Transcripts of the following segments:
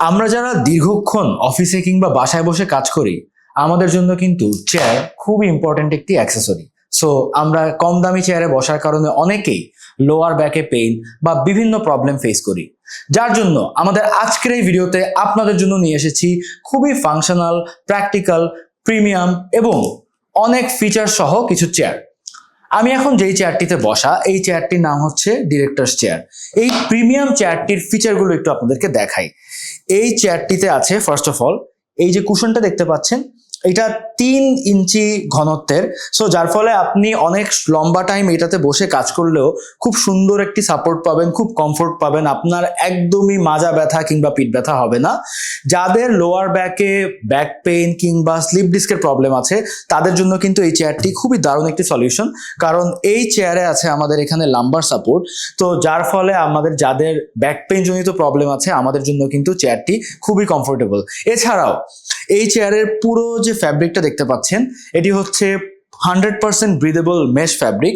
আমরা যারা দীর্ঘক্ষণ অফিসে কিংবা বাসায় বসে কাজ করি, আমাদের জন্য কিন্তু চেয়ার খুবই ইম্পর্ট্যান্ট একটি অ্যাক্সেসরি সো আমরা কম দামি চেয়ারে বসার কারণে অনেকেই লোয়ার ব্যাকে পেইন বা বিভিন্ন প্রবলেম ফেস করি। যার জন্য আমাদের আজকের এই ভিডিওতে আপনাদের জন্য নিয়ে এসেছি খুবই ফাংশনাল প্র্যাকটিক্যাল প্রিমিয়াম এবং অনেক ফিচার সহ কিছু চেয়ার আমি এখন যেই চেয়ারটিতে বসা, এই চেয়ারটির নাম হচ্ছে ডিরেক্টরস চেয়ার এই প্রিমিয়াম চেয়ারটির ফিচারগুলো একটু আপনাদেরকে দেখাই। এই চেয়ারটিতে আছে ফার্স্ট অফ অল এই যে কুশনটা দেখতে পাচ্ছেন এটা তিন ইঞ্চি ঘনত্বের। সো যার ফলে আপনি অনেক লম্বা টাইম এটাতে বসে কাজ করলেও খুব সুন্দর একটি সাপোর্ট পাবেন, খুব কমফোর্ট পাবেন। আপনার একদমই মাজা ব্যথা কিংবা পিঠ ব্যথা হবে না। যাদের লোয়ার ব্যাকে ব্যাক পেইন কিংবা স্লিপ ডিস্কের প্রবলেম আছে, তাদের জন্য কিন্তু এই চেয়ারটি খুবই দারুণ একটি সলিউশন কারণ এই চেয়ারে আছে আমাদের এখানে লাম্বার সাপোর্ট তো যার ফলে আমাদের যাদের ব্যাক পেইন জনিত প্রবলেম আছে, আমাদের জন্য কিন্তু চেয়ারটি খুবই কমফোর্টেবল এছাড়াও এই চেয়ারের পুরো যে ফ্যাব্রিকটা দেখতে পাচ্ছেন, এটি হচ্ছে hundred percent breathable mesh fabric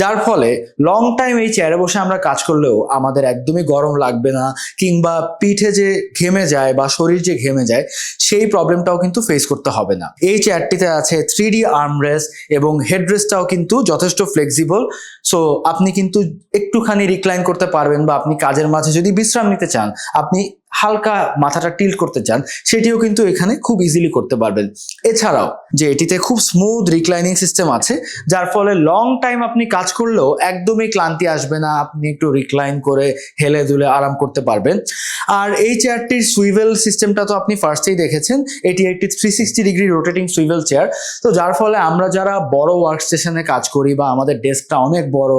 যার ফলে লং টাইম এই চেয়ারে বসে আমরা কাজ করলেও আমাদের একদমই গরম লাগবে না, কিংবা পিঠে যে ঘেমে যায় বা শরীর যে ঘেমে যায়, সেই প্রবলেমটাও কিন্তু ফেস করতে হবে না। এই চেয়ারটিতে আছে থ্রি ডি আর্মরেস্ট এবং হেডরেস্টটাও কিন্তু যথেষ্ট ফ্লেক্সিবল সো আপনি কিন্তু একটুখানি রিক্লাইন করতে পারবেন বা আপনি কাজের মাঝে যদি বিশ্রাম নিতে চান, আপনি হালকা মাথাটা টিল্ট করতে চান, সেটিও কিন্তু এখানে খুব ইজিলি করতে পারবেন। এছাড়াও যে এটিতে খুব স্মুথ রিক্লাইনিং সিস্টেম আছে, যার ফলে লং টাইম আপনি কাজ করলেও একদমই ক্লান্তি আসবে না, আপনি একটু রিক্লাইন করে হেলে দুলে আরাম করতে পারবেন। আর এই চেয়ারটির সুইভেল সিস্টেমটা তো আপনি ফার্স্টেই দেখেছেন, এটি একটি three sixty degree rotating swivel chair তো যার ফলে আমরা যারা বড় ওয়ার্ক স্টেশনে কাজ করি বা আমাদের ডেস্কটা অনেক বড়,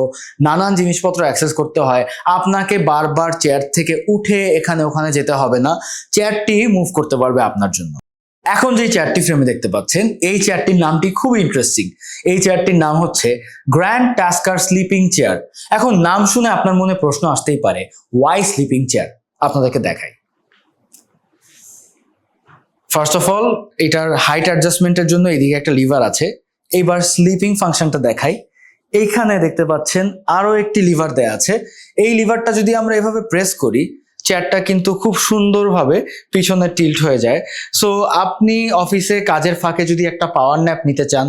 নানান জিনিসপত্র অ্যাক্সেস করতে হয়, আপনাকে বারবার চেয়ার থেকে উঠে এখানে ওখানে যেতে হবে না। চেয়ারটি মুভ করতে পারবে আপনার জন্য। এখন যে চেয়ারটি ফ্রেমে দেখতে পাচ্ছেন, এই চেয়ারটির নামটি খুব ইন্টারেস্টিং এই চেয়ারটির নাম হচ্ছে গ্র্যান্ড টাস্কার স্লিপিং চেয়ার এখন নাম শুনে আপনার মনে প্রশ্ন আসতেই পারে ওয়াই স্লিপিং চেয়ার আপনাদেরকে দেখাই। ফার্স্ট অফ অল এটার হাইট অ্যাডজাস্টমেন্টের জন্য এদিকে একটা লিভার আছে। এইবার স্লিপিং ফাংশনটা দেখাই। এইখানে দেখতে পাচ্ছেন আরও একটি লিভার দেয়া আছে। এই লিভারটা যদি আমরা এভাবে প্রেস করি চেয়ারটা কিন্তু খুব সুন্দরভাবে পিছনে টিল্ট হয়ে যায়। সো আপনি অফিসে কাজের ফাঁকে যদি একটা পাওয়ার ন্যাপ নিতে চান,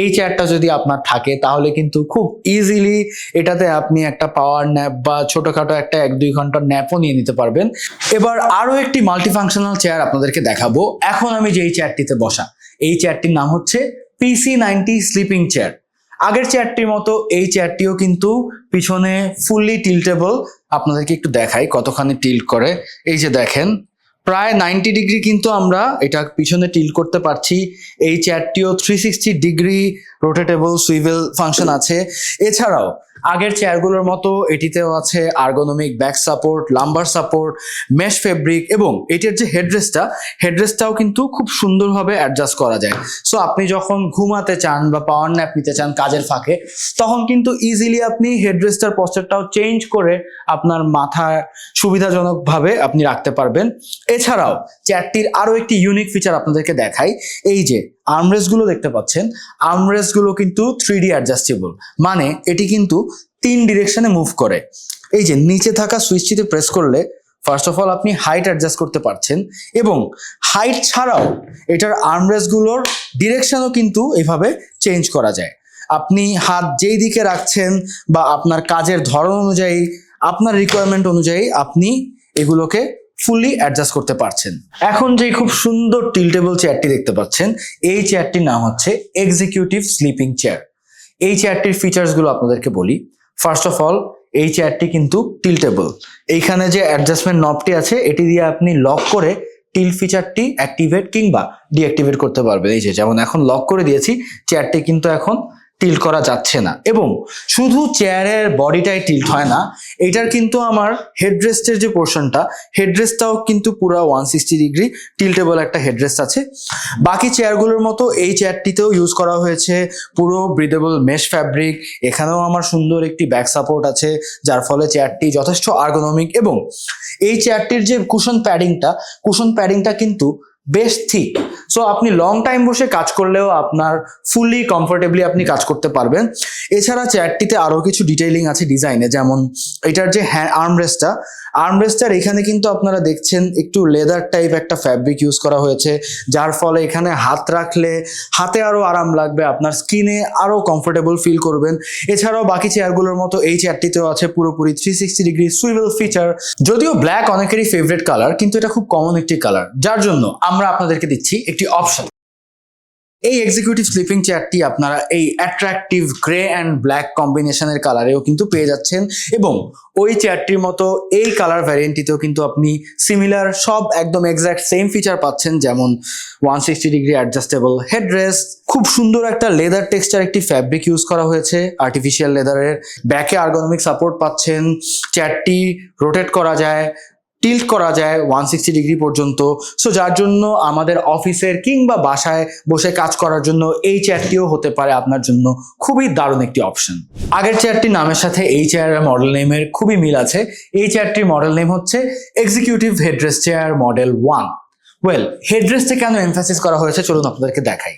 এই চেয়ারটা যদি আপনার থাকে, তাহলে কিন্তু খুব ইজিলি এটাতে আপনি একটা পাওয়ার ন্যাপ বা ছোটখাটো একটা এক দুই ঘণ্টার ন্যাপও নিয়ে নিতে পারবেন। এবার আরও একটি মাল্টিফাংশনাল চেয়ার আপনাদেরকে দেখাবো। এখন আমি যে এই চেয়ারটিতে বসা, এই চেয়ারটির নাম হচ্ছে পিসি নাইনটি স্লিপিং চেয়ার আগের চেয়ারটির মতো এই চেয়ারটিও কিন্তু পিছনে ফুললি টিল্টেবল আপনাদেরকে একটু দেখাই কতখানি টিল করে। এই যে দেখেন, প্রায় নাইনটি ডিগ্রি কিন্তু আমরা এটা পিছনে টিল করতে পারছি। এই চেয়ারটিও three sixty degree rotatable swivel function আছে। এছাড়াও আগের চেয়ারগুলোর মতো এটিতেও আছে ergonomic back support lumbar support mesh fabric এবং এটির যে হেডরেস্টটা হেডরেস্টটাও কিন্তু খুব সুন্দরভাবে অ্যাডজাস্ট করা যায়। সো আপনি যখন ঘুমাতে চান বা পাওয়ার ন্যাপ নিতে চান কাজের ফাঁকে, তখন কিন্তু ইজিলি আপনি হেডরেস্টার পশ্চারটাও চেঞ্জ করে আপনার মাথা সুবিধাজনকভাবে আপনি রাখতে পারবেন। এছাড়াও চেয়ারটির আরও একটি ইউনিক ফিচার আপনাদেরকে দেখাই, এই যে আর্মরেসগুলো দেখতে পাচ্ছেন আর্মরেসগুলো কিন্তু থ্রি ডি অ্যাডজাস্টেবল মানে এটি কিন্তু তিন ডিরেকশনে মুভ করে। এই যে নিচে থাকা সুইচটিতে প্রেস করলে ফার্স্ট অফ অল আপনি হাইট অ্যাডজাস্ট করতে পারছেন এবং হাইট ছাড়াও এটার আর্মরেসগুলোর ডিরেকশনও কিন্তু এভাবে চেঞ্জ করা যায়। আপনি হাত যেই দিকে রাখছেন বা আপনার কাজের ধরন অনুযায়ী, আপনার রিকোয়ারমেন্ট অনুযায়ী আপনি এগুলোকে ফুললি অ্যাডজাস্ট করতে পারছেন। এখন যে খুব সুন্দর টিল্টেবল চেয়ারটি দেখতে পাচ্ছেন, এই চেয়ারটির নাম হচ্ছে এক্সিকিউটিভ স্লিপিং চেয়ার এই চেয়ারটির ফিচার্সগুলো আপনাদেরকে বলি। ফার্স্ট অফ অল এই চেয়ারটি কিন্তু টিল্টেবল এইখানে যে অ্যাডজাস্টমেন্ট নবটি আছে, এটি দিয়ে আপনি লক করে টিল ফিচারটি অ্যাক্টিভেট কিংবা ডিঅ্যাক্টিভেট করতে পারবেন। এই যে, যেমন এখন লক করে দিয়েছি, চেয়ারটি কিন্তু এখন টিল্ট করা যাচ্ছে না। এবং শুধু চেয়ারের বডিটাই টিল্ট হয় না, এটার কিন্তু আমার হেডরেস্টের যে পোর্শনটা হেডরেস্টটাও কিন্তু পুরো ওয়ান সিক্সটি ডিগ্রি টিল্টেবল একটা হেডরেস্ট আছে। বাকি চেয়ারগুলোর মতো এই চেয়ারটিতেও ইউজ করা হয়েছে পুরো ব্রিদেবল মেশ ফ্যাব্রিক এখানেও আমার সুন্দর একটি ব্যাক সাপোর্ট আছে, যার ফলে চেয়ারটি যথেষ্ট আর্গোনমিক এবং এই চেয়ারটির যে কুশন প্যাডিংটা কুশন প্যাডিংটা কিন্তু বেশ ঠিক। সো আপনি লং টাইম বসে কাজ করলেও আপনার ফুললি কমফোর্টেবলি আপনি কাজ করতে পারবেন। এছাড়া চেয়ারটিতে আরও কিছু ডিটেইলিং আছে ডিজাইনে যেমন এটার যে হ্যান্ড আর্মরেস্টটা আর্মরেস্টার এখানে কিন্তু আপনারা দেখছেন একটু লেদার টাইপ একটা ফ্যাব্রিক ইউজ করা হয়েছে, যার ফলে এখানে হাত রাখলে হাতে আরও আরাম লাগবে, আপনার স্কিনে আরও কমফোর্টেবল ফিল করবেন। এছাড়াও বাকি চেয়ারগুলোর মতো এই চেয়ারটিতেও আছে পুরোপুরি three sixty degree swivel feature যদিও ব্ল্যাক অনেকেরই ফেভারিট কালার কিন্তু এটা খুব কমন একটি কালার যার জন্য আমরা আপনাদেরকে দিচ্ছি একটি অপশন এই এক্সিকিউটিভ স্লিপিং চেয়ারটি আপনারা এই অ্যাট্রাকটিভ গ্রে অ্যান্ড ব্ল্যাক কম্বিনেশনের কালারেও কিন্তু পেয়ে যাচ্ছেন এবং ওই চেয়ারটির মতো এই কালার ভ্যারিয়েন্টটিতেও কিন্তু আপনি সিমিলার সব একদম এক্স্যাক্ট সেম ফিচার পাচ্ছেন যেমন one sixty degree adjustable headrest খুব সুন্দর একটা লেদার টেক্সচার একটি ফ্যাব্রিক ইউজ করা হয়েছে আর্টিফিশিয়াল লেদারের ব্যাকে আর্গোনমিক সাপোর্ট পাচ্ছেন। চেয়ারটি রোটেট করা যায়। টিল্ট করা যায় ওয়ান সিক্সটি ডিগ্রি পর্যন্ত। সো যার জন্য আমাদের অফিসের কিংবা বাসায় বসে কাজ করার জন্য এই চেয়ারটিও হতে পারে আপনার জন্য খুবই দারুণ একটি অপশন আগের চেয়ারটির নামের সাথে এই চেয়ারের মডেল নেমের খুবই মিল আছে। এই চেয়ারটির মডেল নেম হচ্ছে executive headrest chair model one well হেডরেস্টে কেন এমফাসিস করা হয়েছে চলুন আপনাদেরকে দেখাই।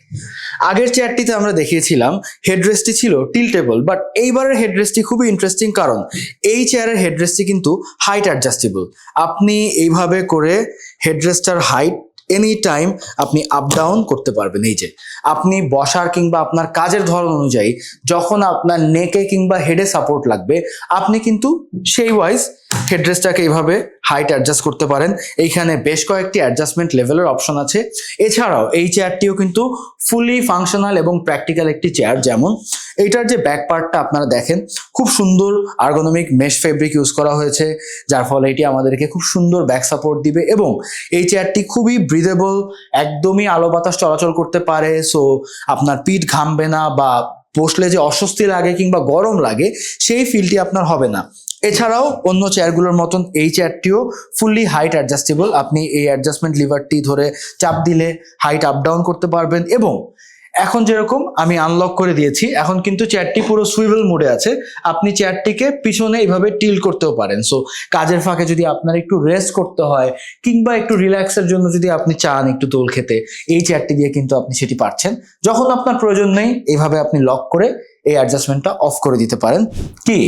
আগের চেয়ারটিতে আমরা দেখিয়েছিলাম হেডরেস্টটি ছিল টিল্টেবল বাট এইবারের হেডরেস্টটি খুবই ইন্টারেস্টিং কারণ, এই চেয়ারের হেডরেস্টটি কিন্তু হাইট অ্যাডজাস্টেবল আপনি এইভাবে করে হেডরেস্টার হাইট এনি টাইম আপনি আপ ডাউন করতে পারবেন, এই যে। আপনি বসার কিংবা আপনার কাজের ধরন অনুযায়ী যখন আপনার নেকে কিংবা হেডে সাপোর্ট লাগবে, আপনি কিন্তু সেই ওয়াইজ হেডরেস্টটাকে এইভাবে হাইট অ্যাডজাস্ট করতে পারেন। এইখানে বেশ কয়েকটি অ্যাডজাস্টমেন্ট লেভেলের অপশন আছে। এছাড়াও এই চেয়ারটিও কিন্তু ফুলি ফাংশনাল এবং প্র্যাকটিক্যাল একটি চেয়ার যেমন এইটার যে ব্যাক পার্টটা আপনারা দেখেন, খুব সুন্দর আর্গোনমিক মেশ ফেব্রিক ইউজ করা হয়েছে, যার ফলে এটি আমাদেরকে খুব সুন্দর ব্যাক সাপোর্ট দিবে এবং এই চেয়ারটি খুবই ব্রিদেবল একদমই আলো বাতাস চলাচল করতে পারে। সো আপনার পিঠ ঘামবে না বা বসলে যে অস্বস্তি লাগে কিংবা গরম লাগে, সেই ফিলটি আপনার হবে না। এছাড়াও অন্য চেয়ারগুলোর মতন এই চেয়ারটিও ফুললি হাইট অ্যাডজাস্টেবল আপনি এই অ্যাডজাস্টমেন্ট লিভারটি ধরে চাপ দিলে হাইট আপ ডাউন করতে পারবেন এবং এখন যেরকম আমি আনলক করে দিয়েছি, এখন কিন্তু চেয়ারটি পুরো সুইভেল মোডে আছে। আপনি চেয়ারটিকে পিছনে এইভাবে টিল করতেও পারেন। সো কাজের ফাঁকে যদি আপনার একটু রেস্ট করতে হয়, কিংবা একটু রিল্যাক্সের জন্য যদি আপনি চান একটু দোল খেতে, এই চেয়ারটি দিয়ে কিন্তু আপনি সেটি পারছেন। যখন আপনার প্রয়োজন নেই এইভাবে আপনি লক করে এই অ্যাডজাস্টমেন্টটা অফ করে দিতে পারেন। কি?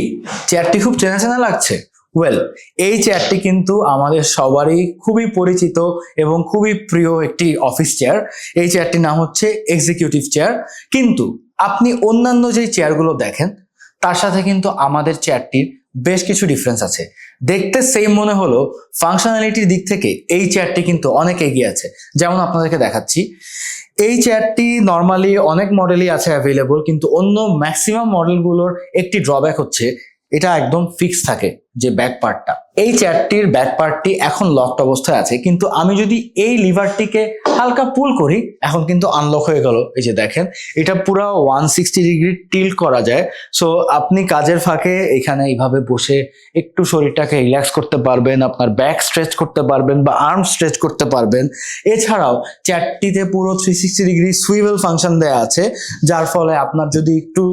চেয়ারটি খুব চেনা চেনা লাগছে? ওয়েল এই চেয়ারটি কিন্তু আমাদের সবারই খুবই পরিচিত এবং খুবই প্রিয় একটি অফিস চেয়ার এই চেয়ারটির নাম হচ্ছে এক্সিকিউটিভ চেয়ার কিন্তু আপনি অন্যান্য যে চেয়ারগুলো দেখেন তার সাথে কিন্তু আমাদের চেয়ারটির বেশ কিছু ডিফারেন্স আছে। দেখতে সেম মনে হলো ফাংশনালিটির দিক থেকে এই চেয়ারটি কিন্তু অনেক এগিয়ে আছে। যেমন আপনাদেরকে দেখাচ্ছি, এই চেয়ারটি নর্মালি অনেক মডেলই আছে অ্যাভেলেবল কিন্তু অন্য ম্যাক্সিমাম মডেলগুলোর একটি ড্রব্যাক হচ্ছে, এটা একদম ফিক্স থাকে। যে ব্যাক পার্টটা এই চেয়ারটির ব্যাক পার্টটি এখন লকড অবস্থায় আছে, কিন্তু আমি যদি এই লিভারটিকে হালকা পুল করি, এখন কিন্তু আনলক হয়ে গেল। এই যে দেখেন, এটা পুরো ওয়ান সিক্সটি ডিগ্রি টিল্ট করা যায়। সো আপনি কাজের ফাঁকে এখানে এইভাবে বসে একটু শরীরটাকে রিল্যাক্স করতে পারবেন, আপনার ব্যাক স্ট্রেচ করতে পারবেন বা আর্ম স্ট্রেচ করতে পারবেন। এছাড়াও চেয়ারটিতে পুরো three sixty degree swivel function দেওয়া আছে, যার ফলে আপনার যদি একটু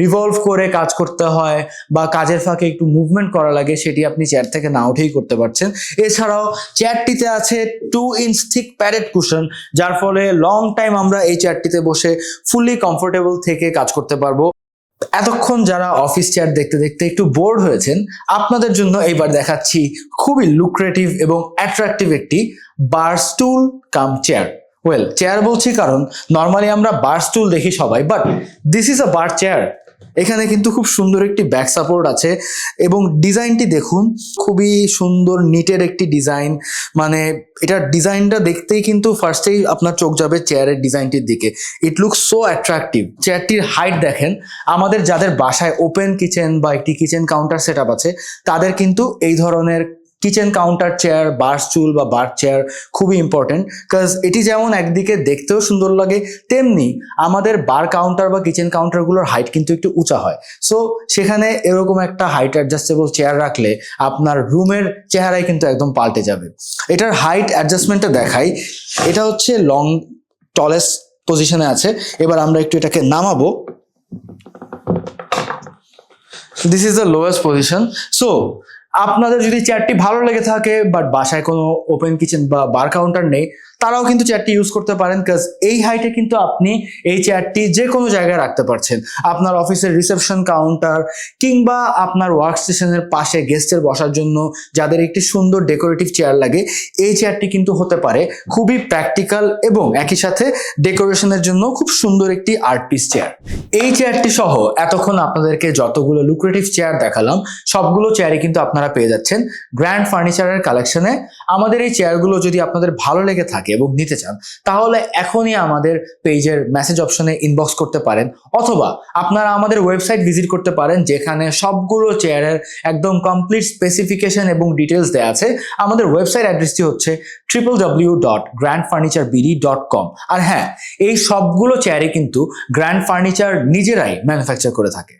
রিভলভ করে কাজ করতে হয় বা কাজের ফাঁকে একটু মুভমেন্ট করা লাগে সেটি আপনি চেয়ার থেকে না উঠেই করতে পারছেন। এছাড়াও চেয়ারটিতে আছে two inch thick padded cushion যার ফলে লং টাইম আমরা এই চেয়ারটিতে বসে ফুললি কমফোর্টেবল থেকে কাজ করতে পারব। এতক্ষণ যারা অফিস চেয়ার দেখতে দেখতে একটু বোর্ড হয়েছেন, আপনাদের জন্য এইবার দেখাচ্ছি খুবই লুক্রেটিভ এবং অ্যাট্রাকটিভ একটি bar stool cum chair well chair বলছি কারণ নর্মালি আমরা বার স্টুল দেখি সবাই but this is a bar chair এখানে কিন্তু খুব সুন্দর একটি ব্যাক সাপোর্ট আছে এবং ডিজাইনটি দেখুন, খুবই সুন্দর নিটের একটি ডিজাইন মানে এটার ডিজাইনটা দেখতেই কিন্তু ফার্স্টেই আপনার চোখ যাবে চেয়ারের ডিজাইনটির দিকে। ইট লুক সো অ্যাট্রাকটিভ চেয়ারটির হাইট দেখেন, আমাদের যাদের বাসায় ওপেন কিচেন বা একটি কিচেন কাউন্টার সেট আছে, তাদের কিন্তু এই ধরনের kitchen counter chair bar stool বা বার চেয়ার খুবই ইম্পর্টেন্ট কাজ এটি যেমন একদিকে দেখতেও সুন্দর লাগে, তেমনি আমাদের বার কাউন্টার বা কিচেন কাউন্টারগুলোর হাইট কিন্তু একটু উঁচা হয়। সো সেখানে এরকম একটা হাইট অ্যাডজাস্টেবল চেয়ার রাখলে আপনার রুমের চেহারাই কিন্তু একদম পাল্টে যাবে। এটার হাইট অ্যাডজাস্টমেন্টটা দেখাই। এটা হচ্ছে লং টলেস্ট পজিশনে আছে। এবার আমরা একটু এটাকে নামাবো। This is the lowest position so আপনাদের যদি চেয়ারটি ভালো লেগে থাকে বাট বাসায় কোনো ওপেন কিচেন বা বার কাউন্টার নেই তারাও কিন্তু চেয়ারটি ইউজ করতে পারেন কাজ এই হাইটে কিন্তু আপনি এই চেয়ারটি যে কোনো জায়গায় রাখতে পারছেন। আপনার অফিসের রিসেপশন কাউন্টার কিংবা আপনার ওয়ার্ক স্টেশনের পাশে গেস্টের বসার জন্য যাদের একটি সুন্দর ডেকোরেটিভ চেয়ার লাগে, এই চেয়ারটি কিন্তু হতে পারে খুবই প্র্যাকটিক্যাল এবং একই সাথে ডেকোরেশনের জন্য খুব সুন্দর একটি আর্ট পিস চেয়ার এই চেয়ারটি সহ এতক্ষণ আপনাদেরকে যতগুলো লুক্রেটিভ চেয়ার দেখালাম, সবগুলো চেয়ারই কিন্তু আপনারা পেয়ে যাচ্ছেন। গ্র্যান্ড ফার্নিচারের কালেকশনে আমাদের এই চেয়ারগুলো যদি আপনাদের ভালো লেগে থাকে এবং নিতে চান, তাহলে এখনই আমাদের পেজের মেসেজ অপশনে ইনবক্স করতে পারেন। অথবা আপনারা আমাদের ওয়েবসাইট ভিজিট করতে পারেন, যেখানে সবগুলো চেয়ারের একদম কমপ্লিট স্পেসিফিকেশন এবং ডিটেলস দেওয়া আছে। আমাদের ওয়েবসাইট অ্যাড্রেসটি হচ্ছে triple W dot grand furniture BD dot com আর হ্যাঁ এই সবগুলো চেয়ারই কিন্তু গ্র্যান্ড ফার্নিচার নিজেরাই ম্যানুফ্যাকচার করে থাকে।